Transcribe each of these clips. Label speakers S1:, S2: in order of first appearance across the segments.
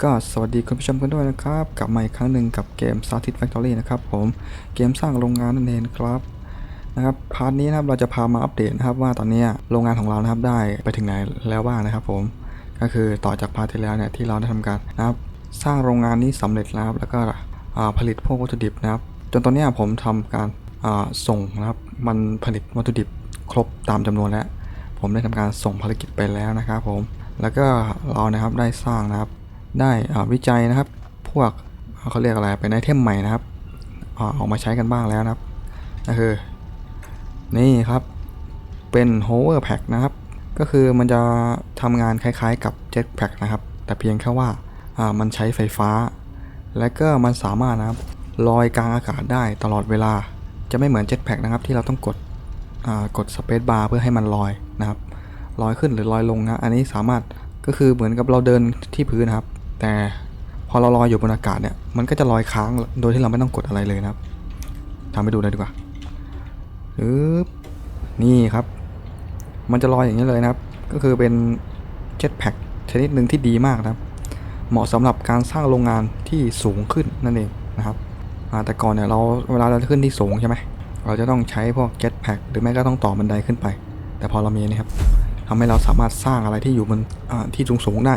S1: ก็สวัสดีคุณผู้ชมกันด้วยนะครับ กลับมาอีกครั้งหนึ่งกับเกม s a t i t Factory นะครับผมเกมสร้างโรงงานนั่นเองครับนะครับพาร์ทนี้นะครับเราจะพามาอัปเดตนะครับว่าตอนนี้โรงงานของเรานะครับได้ไปถึงไหนแล้วบ้างนะครับผมก็คือต่อจากพาร์ทที่แล้วเนี่ยที่เราได้ทำการนะครับสร้างโรงงานนี้สำเร็จแล้วครับแล้วก็ผลิตพวกวัตถุดิบนะครับจนตอนนี้ผมทำการส่งนะครับมันผลิตวัตถุดิบครบตามจำนวนแล้ว ผมได้ทำการส่งภารกิจไปแล้วนะครับผมแล้วก็เรานะครับได้สร้างนะครับ ได้วิจัยนะครับ พวกเขาเรียกอะไรเป็นไอเทมใหม่นะครับออกมาใช้กันบ้างแล้วนะครับก็คือ นี่ครับเป็น hover pack นะครับ ก็คือมันจะทำงานคล้ายๆกับ jet pack นะครับ แต่เพียงแค่ว่ามันใช้ไฟฟ้า และก็มันสามารถนะครับลอยกลางอากาศได้ตลอดเวลา จะไม่เหมือน jet pack นะครับที่เราต้องกดกด space bar เพื่อให้มันลอยนะครับลอยขึ้นหรือลอยลงนะ อันนี้สามารถก็คือเหมือนกับเราเดินที่พื้นนะครับ แต่พอเราลอยอยู่บนอากาศเนี่ยมันก็จะลอยค้างโดยที่เราไม่ต้องกดอะไรเลยนะครับทำให้ดูเลยดีกว่าอึ๊บนี่ครับ มันจะลอยอย่างนี้เลยนะครับ ก็คือเป็นเจ็ตแพ็กชนิดหนึ่งที่ดีมากนะครับ เหมาะสำหรับการสร้างโรงงานที่สูงขึ้นนั่นเองนะครับแต่ก่อนเนี่ยเราเวลาเราขึ้นที่สูงใช่ไหมเราจะต้องใช้พวกเจ็ตแพ็กหรือไม่ก็ต้องต่อบันไดขึ้นไป แต่พอเรามีนี่ครับทำให้เราสามารถสร้างอะไรที่อยู่บนอ่าที่สูงๆได้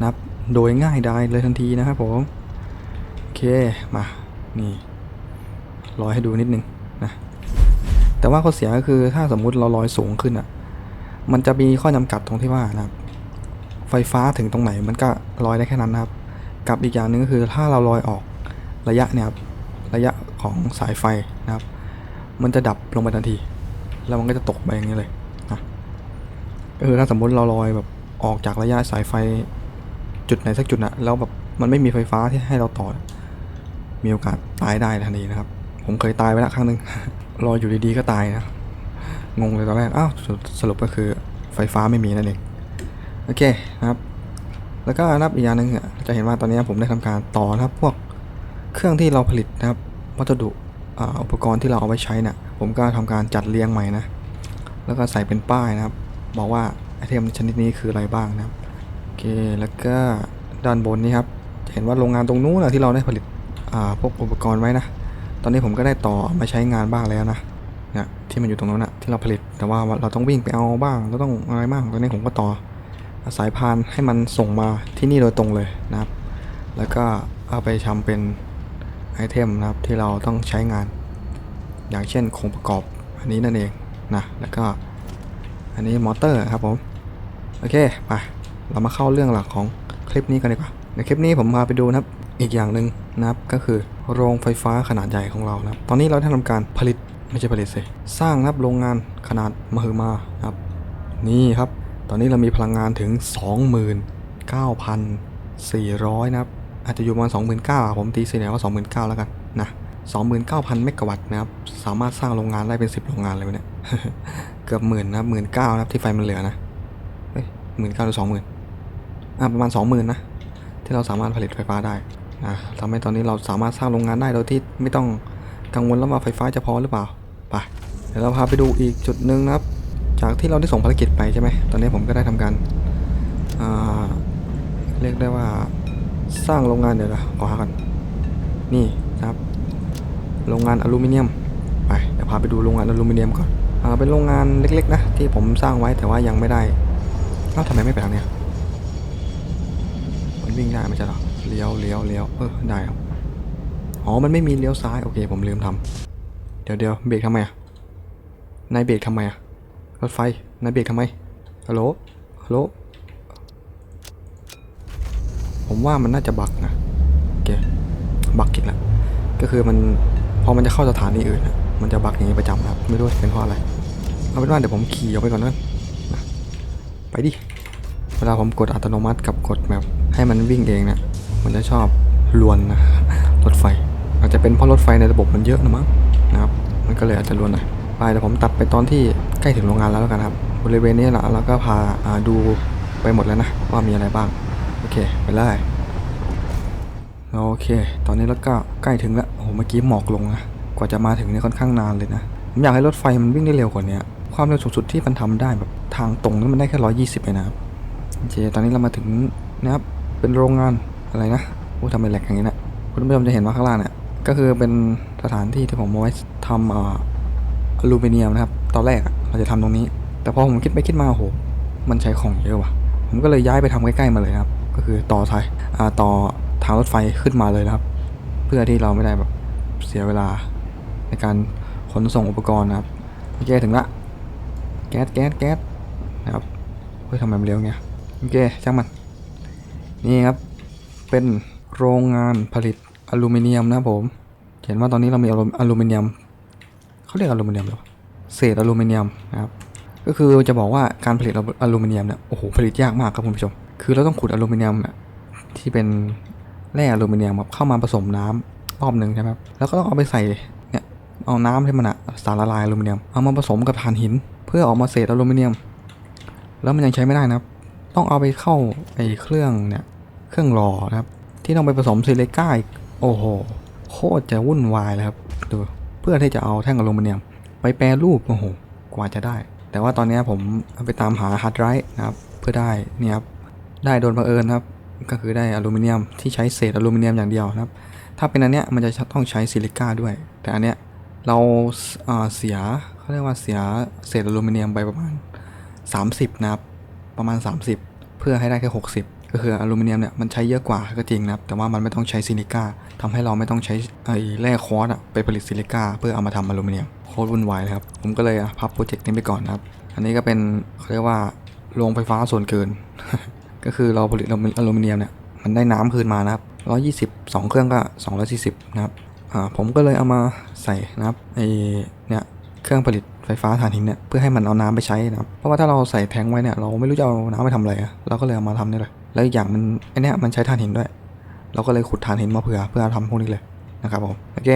S1: นะครับ โดยง่ายดายเลยทันทีนะครับผม โอเค มา นี่ลอยให้ดูนิดนึงนะ แต่ว่าข้อเสียก็คือถ้าสมมุติเราลอยสูงขึ้นอะ มันจะมีข้อจำกัดตรงที่ว่านะครับ ไฟฟ้าถึงตรงไหนมันก็ลอยได้แค่นั้นนะครับ กับอีกอย่างหนึ่งก็คือถ้าเราลอยออกระยะเนี่ยครับ ระยะของสายไฟนะครับ มันจะดับลงไปทันที แล้วมันก็จะตกไปอย่างนี้เลยนะก็คือถ้าสมมติเราลอยแบบออกจากระยะสายไฟ จุดไหนสักจุดนะแล้วแบบมันไม่มีไฟฟ้าที่ให้เราต่อ มีโอกาสตายได้ทันทีนะครับ ผมเคยตายไปแล้วครั้งหนึ่งลออยู่ดีๆก็ตายนะ งงเลยตอนแรก อ้าวสรุปก็คือไฟฟ้าไม่มีนั่นเอง โอเคนะครับ แล้วก็นับอีกอย่างหนึ่งอะจะเห็นว่าตอนนี้ผมได้ทำการต่อนะครับพวกเครื่องที่เราผลิตนะครับวัสดุอุปกรณ์ที่เราเอาไว้ใช้นี่ยผมก็ทำการจัดเรียงใหม่นะ แล้วก็ใส่เป็นป้ายนะครับ บอกว่าไอเทมชนิดนี้คืออะไรบ้างนะครับ เคแล้วก็ด้านบนนี้ครับจะเห็นว่าโรงงานตรงนู้นนะที่เราได้ผลิตพวกอุปกรณ์ไว้นะ ตอนนี้ผมก็ได้ต่อมาใช้งานบ้างแล้วนะเนี่ยที่มันอยู่ตรงนั้นนะที่เราผลิตแต่ว่าเราต้องวิ่งไปเอาบ้างเราต้องอะไรบ้างตอนนี้ผมก็ต่อสายพานให้มันส่งมาที่นี่โดยตรงเลยนะครับ แล้วก็เอาไปทำเป็นไอเทมนะครับที่เราต้องใช้งาน อย่างเช่นโครงประกอบอันนี้นั่นเองนะแล้วก็อันนี้มอเตอร์ครับผมโอเคไป เรามาเข้าเรื่องหลักของคลิปนี้กันดีกว่า ในคลิปนี้ผมพาไปดูนะครับ อีกอย่างหนึ่งนะครับ ก็คือโรงไฟฟ้าขนาดใหญ่ของเรานะครับ ตอนนี้เราได้ทำการผลิตไม่ใช่ผลิตสิ สร้างนะครับโรงงานขนาดมหึมานะครับ นี่ครับ ตอนนี้เรามีพลังงานถึง 29,400 นะครับ อาจจะอยู่ประมาณ29,000ผมตีเสียว่า29,000แล้วกันนะ29,000 เมกะวัตต์นะครับ สามารถสร้างโรงงานได้เป็น 10 โรงงานเลยเนี่ย เกือบหมื่นนะหมื่นเก้านะครับที่ไฟมันเหลือนะ เฮ้ยหมื่นเก้าหรือสองหมื่น ประมาณสองหมื่นนะที่เราสามารถผลิตไฟฟ้าได้นะทำให้ตอนนี้เราสามารถสร้างโรงงานได้โดยที่ไม่ต้องกังวลแล้วว่าไฟฟ้าจะพอหรือเปล่าไปเดี๋ยวเราพาไปดูอีกจุดหนึ่งนะครับ จากที่เราได้ส่งภารกิจไปใช่ไหมตอนนี้ผมก็ได้ทำการอ่าเรียกได้ว่าสร้างโรงงานเดี๋ยวนะขอหากันนี่นะครับ โรงงานอลูมิเนียมไปเดี๋ยวพาไปดูโรงงานอลูมิเนียมก่อนอ่าเป็นโรงงานเล็กๆนะที่ผมสร้างไว้แต่ว่ายังไม่ได้เอ้าทำไมไม่ไปทางเนี้ย มันวิ่งได้ไม่ใช่หรอเลี้ยวเลี้ยวเลี้ยวเออได้ครับอ๋อมันไม่มีเลี้ยวซ้ายโอเค ผมลืมทำเดี๋ยวเดี๋ยวเบรกทำไมอะนายเบรกทำไมอะรถไฟนายเบรกทำไมฮัลโหลฮัลโหลผมว่ามันน่าจะบักนะโอเคบักอีกแล้วก็คือมันพอมันจะเข้าสถานีอื่นอะมันจะบักอย่างนี้ประจำครับไม่รู้เป็นเพราะอะไรเอาเป็นว่าเดี๋ยวผมขี่ออกไปก่อนนนะไปดิเวลาผมกดอัตโนมัติกับกดแบบ ให้มันวิ่งเองเนี่ยมันจะชอบลวนนะรถไฟ อาจจะเป็นเพราะรถไฟในระบบมันเยอะนะมั้งนะครับ มันก็เลยอาจจะลวนหน่อยไปเดี๋ยวผมตัดไปตอนที่ใกล้ถึงโรงงานแล้วกันครับ บริเวณนี้แหละเราก็พาาดูไปหมดแล้วนะว่ามีอะไรบ้าง โอเค ไปเลยโอเค ตอนนี้ราก็ใกล้ถึงแล้วโอ้โหเมื่อกี้หมอกลงนะกว่าจะมาถึงเนี่ยค่อนข้างนานเลยนะผมอยากให้รถไฟมันวิ่งได้เร็วกว่านี้ความเร็วสูงสุดที่มันทำได้แบบทางตรงนั้นมันได้แค่ร้อยยี่สิบเองนะครับโอเคตอนนี้เรามาถึงนะครับ เป็นโรงงานอะไรนะโอ้ทำไมแหลกอย่างนี้นะคุณผู้ชมจะเห็นว่าข้างล่างเนี่ยก็คือเป็นสถานที่ที่ผมเอาไว้ทำอลูมิเนียมนะครับ ตอนแรกเราจะทำตรงนี้ แต่พอผมคิดไปคิดมาโอ้โห มันใช้ของเยอะว่ะ ผมก็เลยย้ายไปทำใกล้ๆมาเลยครับ ก็คือต่อสายต่อทางรถไฟขึ้นมาเลยนะครับ เพื่อที่เราไม่ได้แบบเสียเวลาในการขนส่งอุปกรณ์นะครับโอเคถึงละแก๊สแก๊สแก๊สนะครับเฮ้ยทำไมมันเร็วเงี้ยโอเคช่างมัน นี่ครับ เป็นโรงงานผลิตอลูมิเนียมนะครับผม เห็นว่าตอนนี้เรามีอลูอลูมิเนียมเขาเรียกอลูมิเนียมหรือเปล่าเศษอลูมิเนียมนะครับ ก็คือจะบอกว่าการผลิตอลูมิเนียมเนี่ยโอ้โหผลิตยากมากครับคุณผู้ชม คือเราต้องขุดอลูมิเนียมเนี่ยที่เป็นแร่อลูมิเนียมครับเข้ามาผสมน้ำรอบหนึ่งใช่ไหมครับแล้วก็ต้องเอาไปใส่เนี่ยเอาน้ำที่มันอะสารละลายอลูมิเนียมเอามาผสมกับถ่านหิน เพื่อออกมาเศษอลูมิเนียม แล้วมันยังใช้ไม่ได้นะครับ ต้องเอาไปเข้าไอ้เครื่องเนี่ย เครื่องรอนะครับ ที่ต้องไปผสมซิลิก้าอีกโอ้โหโคตรจะวุ่นวายเลยครับดูเพื่อที่จะเอาแท่งอลูมิเนียม ไปแปรรูปโอ้โหกว่าจะได้ แต่ว่าตอนนี้ผมไปตามหาฮาร์ดไดรฟ์นะครับเพื่อได้เนี่ยครับได้โดนบังเอิญครับก็คือได้อลูมิเนียมที่ใช้เศษอลูมิเนียมอย่างเดียวนะครับ ถ้าเป็นอันเนี้ยมันจะต้องใช้ซิลิก้าด้วย แต่อันเนี้ยเราเอ่อเสียเขาเรียกว่าเสียเศษอลูมิเนียมไปประมาณ 30 นะครับ ประมาณ 30 เพื่อให้ได้แค่ 60 ก็คืออลูมิเนียมเนี่ยมันใช้เยอะกว่าก็จริงนะครับแต่ว่ามันไม่ต้องใช้ซิลิก้าทำให้เราไม่ต้องใช้ไอ้แร่คอร์สอะไปผลิตซิลิก้าเพื่อเอามาทำอลูมิเนียมโคตรวุ่นวายเลยครับผมก็เลยพับโปรเจกต์นี้ไปก่อนนะครับ อันนี้ก็เป็นเขาเรียกว่าโรงไฟฟ้าส่วนเกิน ก็คือเราผลิตอลูมิเนียมเนี่ยมันได้น้ำคืนมานะครับ120 2เครื่องก็240นะครับอ่าผมก็เลยเอามาใส่นะครับไอเนี่ยเครื่องผลิตไฟฟ้าถ่านหินเนี่ยเพื่อให้มันเอาน้ำไปใช้นะครับเพราะว่าถ้าเราใส่แทงไว้เนี่ยเราไม่รู้จะเอาน้ำไปทำอะไรเราก็เลยเอามาทำนี่เลย แล้วอย่างมันไอเนี้ยมันใช้ถ่านหินด้วย เราก็เลยขุดถ่านหินมาเผื่อเพื่อทำพวกนี้เลยนะครับผมโอเค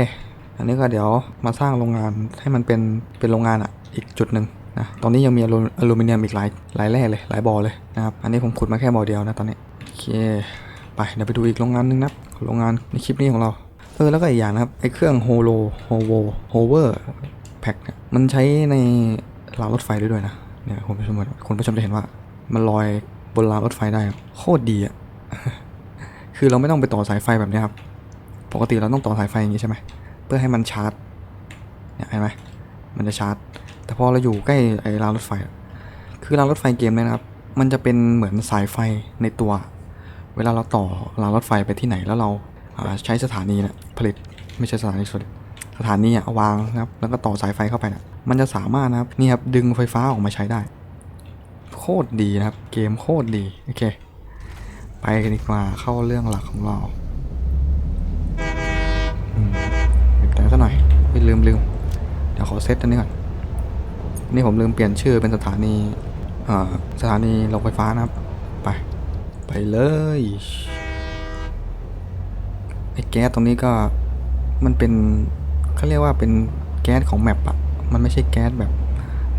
S1: อันนี้ก็เดี๋ยวมาสร้างโรงงานให้มันเป็นเป็นโรงงานอะอีกจุดหนึ่งนะตอนนี้ยังมีอลูอลูมิเนียมอีกหลายหลายแร่เลยหลายบ่อเลยนะครับอันนี้ผมขุดมาแค่บ่อเดียวนะตอนนี้โอเคไปเดี๋ยวไปดูอีกโรงงานหนึงนะโรงงานในคลิปนี้ของเราเออแล้วก็อีกอย่างนะครับไอ้เครื่องโฮโลโฮโวโฮเวอร์แพ็คเนี่ยมันใช้ในรางรถไฟด้วยด้วยนะเนี่ยคุณผู้ชมคุณผู้ชมจะเห็นว่ามันลอย บนรางรถไฟได้โคตรดีอะคือเราไม่ต้องไปต่อสายไฟแบบนี้ครับ ปกติเราต้องต่อสายไฟอย่างนี้ใช่ไหมเพื่อให้มันชาร์จ เนี่ยเห็นไหมมันจะชาร์จ แต่พอเราอยู่ใกล้ไอ้รางรถไฟ คือรางรถไฟเกมเนี่ยนะครับ มันจะเป็นเหมือนสายไฟในตัว เวลาเราต่อรางรถไฟไปที่ไหนแล้วเราอ่าใช้สถานีนี่ยผลิตไม่ใช่สถานีสุดสถานีอะวางนะครับ แล้วก็ต่อสายไฟเข้าไปนี่ยมันจะสามารถนะครับนี่ครับดึงไฟฟ้าออกมาใช้ได้ คตรดีนะครับ เกมโคตรดี โอเค ไปกันดีกว่าเข้าเรื่องหลักของเราอืมบีบแต่ซะหน่อยไม่ลืมลืมเดี๋ยวขอเซตอันนี้ก่อน นี่ผมลืมเปลี่ยนชื่อเป็นสถานีสถานีรงไฟฟ้านะครับ ไป ไปเลยไอ้แก๊สตรงนี้ก็มันเป็นเขาเรียกว่าเป็นแก๊สของแมปอะมันไม่ใช่แก๊สแบบ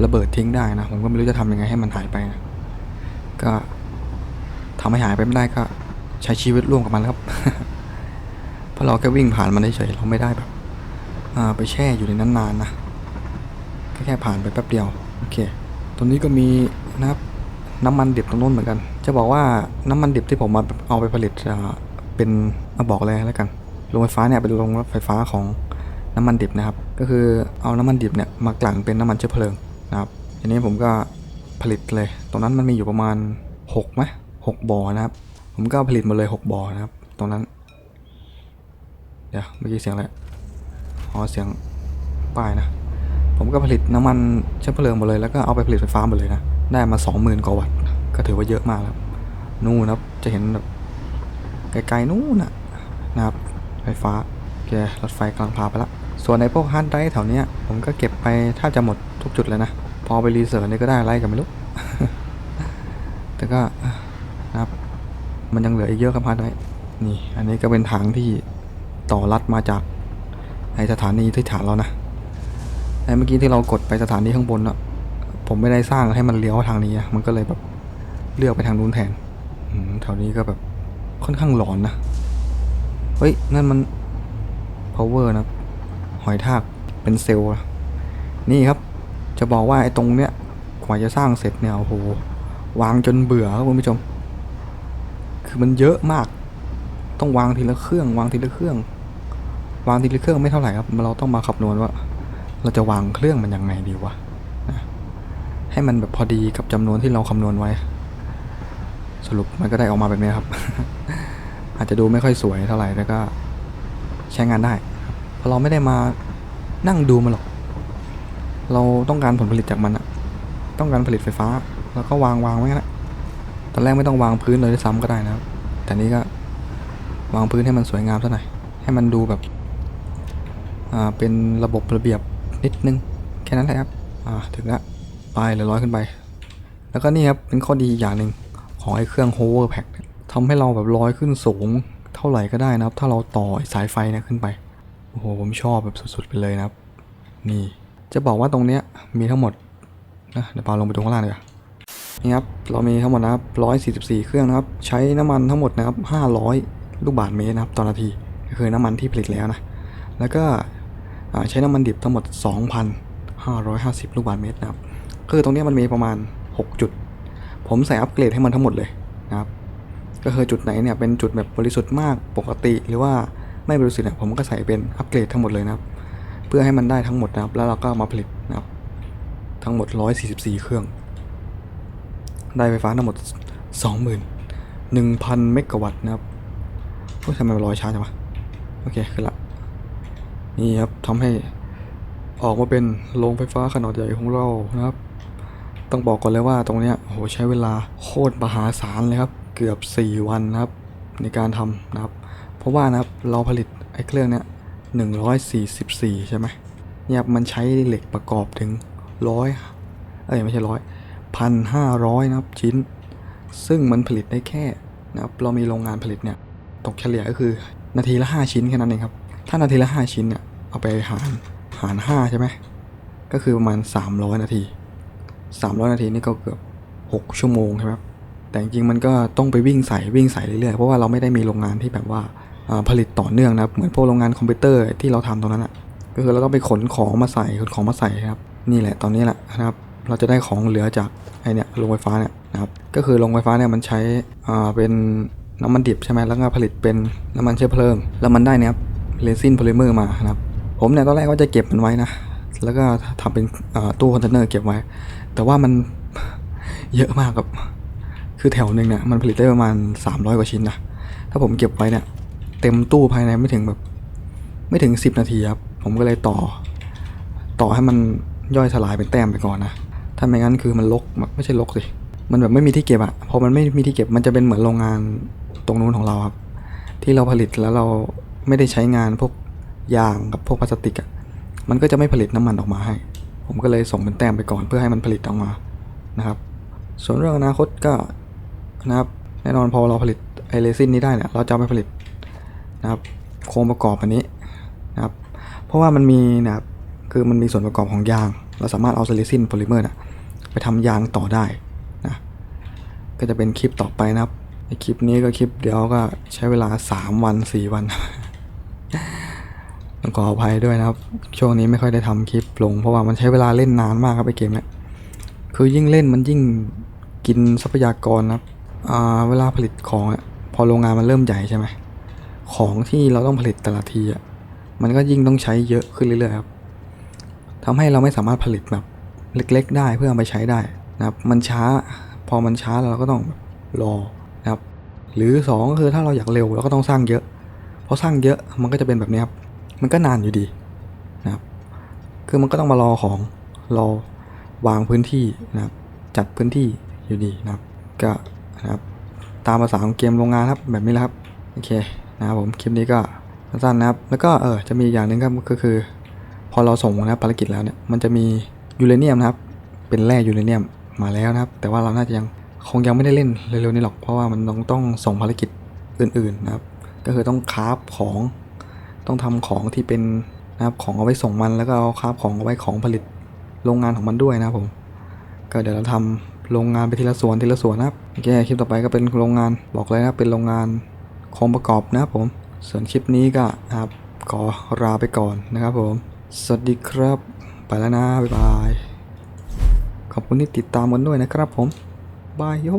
S1: ระเบิดทิ้งได้นะ ผมก็ไม่รู้จะทำยังไงให้มันหายไปนะก็ทำให้หายไปไม่ได้ก็ ใช้ชีวิตร่วมกับมันครับ เพราะเราแค่วิ่งผ่านมันเฉยเราไม่ได้แบบไปแช่อยู่ในนั้นนานนะก็แค่ผ่านไปแป๊บเดียวโอเคตรงนี้ก็มีนะครับน้ำมันดิบตรงนู้นเหมือนกัน จะบอกว่าน้ำมันดิบที่ผมมาเอาไปผลิตเป็นมาบอกเลยแล้วกันโรงไฟฟ้าเนี่ยเป็นโรงไฟฟ้าของน้ำมันดิบนะครับ ก็คือเอาน้ำมันดิบเนี่ยมากลั่นเป็นน้ำมันเชื้อเพลิง นะครับทีนี้ผมก็ผลิตเลย ตรงนั้นมันมีอยู่ประมาณ6ไหมหกบ่อนะครับ ผมก็ผลิตมาเลย6บ่อนะครับ ตรงนั้น เดี๋ยวเมื่อกี้เสียงอะไรอ๋อเสียงป้ายนะ ผมก็ผลิตน้ำมันเชื้อเพลิงหมดเลยแล้วก็เอาไปผลิตไฟฟ้าหมดเลยนะ ได้มาสองหมื่นกว่าวัตต์ก็ถือว่าเยอะมากแล้วนู่นครับจะเห็นแบบไกลๆนู่นนะนะครับ ไฟฟ้าโอเครถไฟกำลังพาไปละส่วนในพวกฮาร์ดไดรฟ์แถวเนี้ยผมก็เก็บไปถ้าจะหมด ทุกจุดเลยนะ พอไปรีเสิร์ชนี่ก็ได้อะไรกันไม่รู้ แต่ก็นะครับ มันยังเหลืออีกเยอะครับฮาร์ดไดรฟ์นี่ อันนี้ก็เป็นทางที่ต่อลัดมาจากไอสถานีที่ฐานเรานะไอเมื่อกี้ที่เรากดไปสถานีข้างบนอะผมไม่ได้สร้างให้มันเลี้ยวทางนี้อะมันก็เลยแบบเลือกไปทางนู้นแทนแถวนี้ก็แบบค่อนข้างหลอนนะ เฮ้ย นั่นมัน power นะ หอยทากเป็นเซลล์ นี่ครับ จะบอกว่าไอ้ตรงเนี้ยกว่าจะสร้างเสร็จเนี่ยโอ้โหวางจนเบื่อครับคุณผู้ชม คือมันเยอะมาก ต้องวางทีละเครื่อง วางทีละเครื่อง วางทีละเครื่องไม่เท่าไหร่ครับ เราต้องมาคำนวณว่า เราจะวางเครื่องมันยังไงดีวะนะให้มันแบบพอดีกับจำนวนที่เราคำนวณไว้ สรุปมันก็ได้ออกมาแบบนี้ครับ อาจจะดูไม่ค่อยสวยเท่าไหร่แต่ก็ใช้งานได้ เพราะเราไม่ได้มานั่งดูมันหรอก เราต้องการผลผลิตจากมันอะต้องการผลิตไฟฟ้า แล้วก็วางวางไว้งั้นะตอนแรกไม่ต้องวางพื้นเลยด้วยซ้ำก็ได้นะครับ แต่นี้ก็วางพื้นให้มันสวยงามซะหน่อย ให้มันดูแบบอ่าเป็นระบบระเบียบนิดนึง แค่นั้นแหละครับ อ่าถึงละไปเลยร้อยขึ้นไป แล้วก็นี่ครับเป็นข้อดีอีกอย่างหนึ่งของไอ้เครื่อง hover pack ทำให้เราแบบลอยขึ้นสูงเท่าไหร่ก็ได้นะครับ ถ้าเราต่อสายไฟเนะขึ้นไป โอ้โหผมชอบแบบสุดๆไปเลยนะครับ นี่ จะบอกว่าตรงเนี้ยมีทั้งหมดนะเดี๋ยวปาลงไปตรงข้างล่างเลยนี่ครับเรามีทั้งหมดนะครับ144 เครื่องนะครับ ใช้น้ำมันทั้งหมดนะครับ 500 ลูกบาศก์เมตรนะครับต่อนาทีก็คือน้ำมันที่ผลิตแล้วนะแล้วก็ใช้น้ำมันดิบทั้งหมด 2,550 ลูกบาศก์เมตรนะครับคือตรงเนี้ยมันมีประมาณ 6 จุด ผมใส่อัปเกรดให้มันทั้งหมดเลยนะครับก็คือจุดไหนเนี่ยเป็นจุดแบบบริสุทธิ์มากปกติ หรือว่าไม่บริสุทธิ์เนี่ยผมก็ใส่เป็นอัปเกรดทั้งหมดเลยนะครับ เพื่อให้มันได้ทั้งหมดนะครับ แล้วเราก็ามาผลิตนะครับ ทั้งหมด 144 เครื่อง ได้ไฟฟ้าทั้งหมด 21,000 เมกะวัตต์นะครับโอ้ทำไมมันลอยช้าจังวะโอเคขึ้นละนี่ครับทำให้ออกมาเป็นโรงไฟฟ้าขนาดใหญ่ของเรานะครับ ต้องบอกก่อนเลยว่าตรงเนี้ยโหใช้เวลาโคตรมหาศาลเลยครับ เกือบ 4 วันนะครับ ในการทำนะครับ เพราะว่านะครับเราผลิตไอ้เครื่องเนี้ย 144 ใช่ไหมเนี่ยครับมันใช้เหล็กประกอบถึงร้อยเอ้ยไม่ใช่ร้อยพันห้าร้อยนะครับชิ้น ซึ่งมันผลิตได้แค่นะครับเรามีโรงงานผลิตเนี่ยตกเฉลี่ยก็คือนาทีละ 5 ชิ้นแค่นั้นเองครับ ถ้านาทีละ 5 ชิ้นเนี่ยเอาไปหารหาร 5 ใช่ไหมก็คือประมาณ 300 นาที 300 นาทีนี่ก็เกือบ 6 ชั่วโมงใช่ไหมแต่จริงๆมันก็ต้องไปวิ่งใส่วิ่งใส่เรื่อยๆ เพราะว่าเราไม่ได้มีโรงงานที่แบบว่า ผลิตต่อเนื่องนะครับ เหมือนพวกโรงงานคอมพิวเตอร์ที่เราทำตรงนั้นอะก็คือเราต้องไปขนของมาใส่ขนของมาใส่ครับ นี่แหละตอนนี้แหละนะครับ เราจะได้ของเหลือจากไอเนี่ยโรงไฟฟ้าเนี่ยนะครับ ก็คือโรงไฟฟ้าเนี่ยมันใช้อ่าเป็นน้ำมันดิบใช่ไหมแล้วก็ผลิตเป็นน้ำมันเชื้อเพลิง แล้วมันได้เนี่ยครับเรซินโพลิเมอร์มานะครับ ผมเนี่ยตอนแรกว่าจะเก็บมันไว้นะ แล้วก็ทำเป็นตู้คอนเทนเนอร์เก็บไว้ แต่ว่ามันเยอะมากครับ คือแถวหนึ่งเนี่ยมันผลิตได้ประมาณ 300 กว่าชิ้นนะ ถ้าผมเก็บไว้เนี่ย เต็มตู้ภายในไม่ถึงแบบ ไม่ถึง 10 นาทีครับ ผมก็เลยต่อ ต่อให้มันย่อยสลายเป็นแต้มไปก่อนนะ ถ้าไม่งั้นคือมันลกไม่ใช่ลกสิ มันแบบไม่มีที่เก็บอะพอมันไม่มีที่เก็บมันจะเป็นเหมือนโรงงานตรงนู้นของเราครับ ที่เราผลิตแล้วเราไม่ได้ใช้งานพวกยางกับพวกพลาสติกอะมันก็จะไม่ผลิตน้ำมันออกมาให้ ผมก็เลยส่งเป็นแต้มไปก่อนเพื่อให้มันผลิตออกมานะครับ ส่วนเรื่องอนาคตก็นะครับแน่นอนพอเราผลิตไอเรซินนี้ได้เนี่ยเราจะไปผลิต นะครับโครงประกอบอันนี้นะครับเพราะว่ามันมีนะครับคือมันมีส่วนประกอบของยาง เราสามารถเอาเรซินโพลิเมอร์นะไปทำยางต่อได้นะก็จะเป็นคลิปต่อไปนะครับในคลิปนี้ก็คลิปเดียวก็ใช้เวลา 3 วัน 4 วันต้องขออภัยด้วยนะครับ ช่วงนี้ไม่ค่อยได้ทำคลิปลง เพราะว่ามันใช้เวลาเล่นนานมากครับไอเกมเนี้ยคือยิ่งเล่นมันยิ่งกินทรัพยากรนะครับเวลาผลิตของพอโรงงานมันเริ่มใหญ่ใช่ไหม ของที่เราต้องผลิตแต่ละทีอะมันก็ยิ่งต้องใช้เยอะขึ้นเรื่อยๆครับทำให้เราไม่สามารถผลิตแบบเล็กๆ ได้เพื่อเอาไปใช้ได้นะครับ มันช้าพอมันช้าเราก็ต้องรอนะครับ หรือสองก็คือถ้าเราอยากเร็วเราก็ต้องสร้างเยอะเพราะสร้างเยอะมันก็จะเป็นแบบนี้ครับ มันก็นานอยู่ดีนะครับ คือมันก็ต้องมารอของรอวางพื้นที่นะครับ จัดพื้นที่อยู่ดีนะครับ ก็นะครับตามภาษาของเกมโรงงานครับแบบนี้แหละครับ โอเคนะครับผมคลิปนี้ก็สั้นๆนะครับ แล้วก็เออจะมีอย่างหนึ่งครับก็คือ พอเราส่งนะครับภารกิจแล้วเนี่ยมันจะมียูเรเนียมนะครับ เป็นแร่ยูเรเนียมมาแล้วนะครับ แต่ว่าเราน่าจะยังคงยังไม่ได้เล่นเร็วๆนี้หรอกเพราะว่ามันต้องต้องส่งภารกิจอื่นๆนะครับ ก็คือต้องคราฟของต้องทำของที่เป็นนะครับของเอาไว้ส่งมันแล้วก็เอาคราฟของเอาไว้ของผลิตโรงงานของมันด้วยนะครับผมก็เดี๋ยวเราทำโรงงานไปทีละส่วนทีละส่วนนะครับโอเคคลิปต่อไปก็เป็นโรงงานบอกเลยนะเป็นโรงงาน โครงประกอบนะครับผม ส่วนคลิปนี้ก็นะครับขอลาไปก่อนนะครับผม สวัสดีครับ ไปแล้วนะ บ๊ายบาย ขอบคุณที่ติดตามกันด้วยนะครับผม บายโย